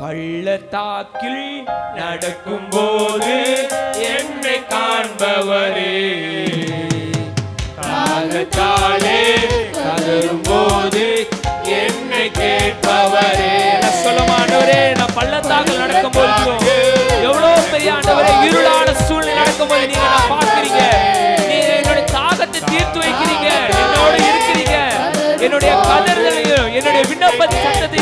பள்ளத்தாக்கில் நடக்கும் போது என்னை காண்பவரே. தாகத்தாலே கதறும்போது என்னை கேட்பவரே. நான் ஆண்டவரே நான் பள்ளத்தாக்கில் நடக்கும் போது எவ்வளவு பெரிய ஆண்டவரே இருளான சூழ்நிலை நடக்கும் போது நீங்க நான் பார்க்குறீங்க. நீங்க என்னுடைய தாகத்தை தீர்த்து வைக்கிறீங்க. என்னோட இருக்கிறீங்க. என்னுடைய கதறுதலையும் என்னுடைய விண்ணப்பத்தை சத்தத்தை